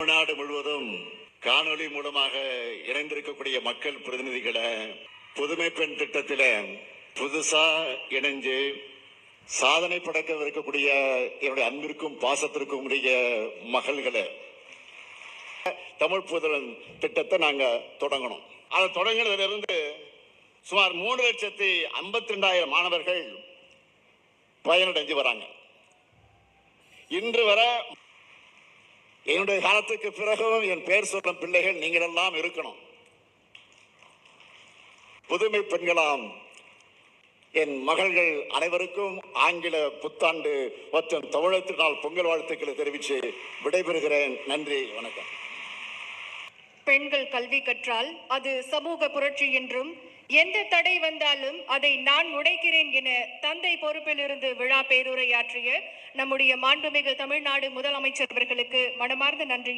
தமிழ்நாடு முழுவதும் காணொளி மூலமாக இணைந்திருக்கக்கூடிய மக்கள் பிரதிநிதிகளை புதுமை பெண் திட்டத்தில புதுசா இணைஞ்சு சாதனை படைக்க இருக்கக்கூடிய என்னுடைய அன்பிற்கும் பாசத்திற்கும் உடைய மகள்களை. தமிழ் புதன் திட்டத்தை நாங்க தொடங்கணும். அதை தொடங்கினதுல இருந்து சுமார் மூணு லட்சத்தி ஐம்பத்தி ரெண்டாயிரம் மாணவர்கள் பயனடைஞ்சு வராங்க. இன்று வரை என்னுடைய காலத்துக்கு பிறகும் என் பெயர் சொல்லும் பிள்ளைகள் நீங்கள் எல்லாம் இருக்கணும். புதுமை பெண்களாம் என் மகள்கள் அனைவருக்கும் ஆங்கில புத்தாண்டு மற்றும் தமிழத்தினால் பொங்கல் வாழ்த்துக்களை தெரிவித்து விடைபெறுகிறேன். நன்றி வணக்கம். பெண்கள் கல்வி கற்றால் அது சமூக புரட்சி என்றும் எந்த தடை வந்தாலும் அதை நான் உடைக்கிறேன் என தந்தை பொறுப்பிலிருந்து விழா பேருரையாற்றிய நம்முடைய மாண்புமிகு தமிழ்நாடு முதலமைச்சர் அவர்களுக்கு மனமார்ந்த நன்றியை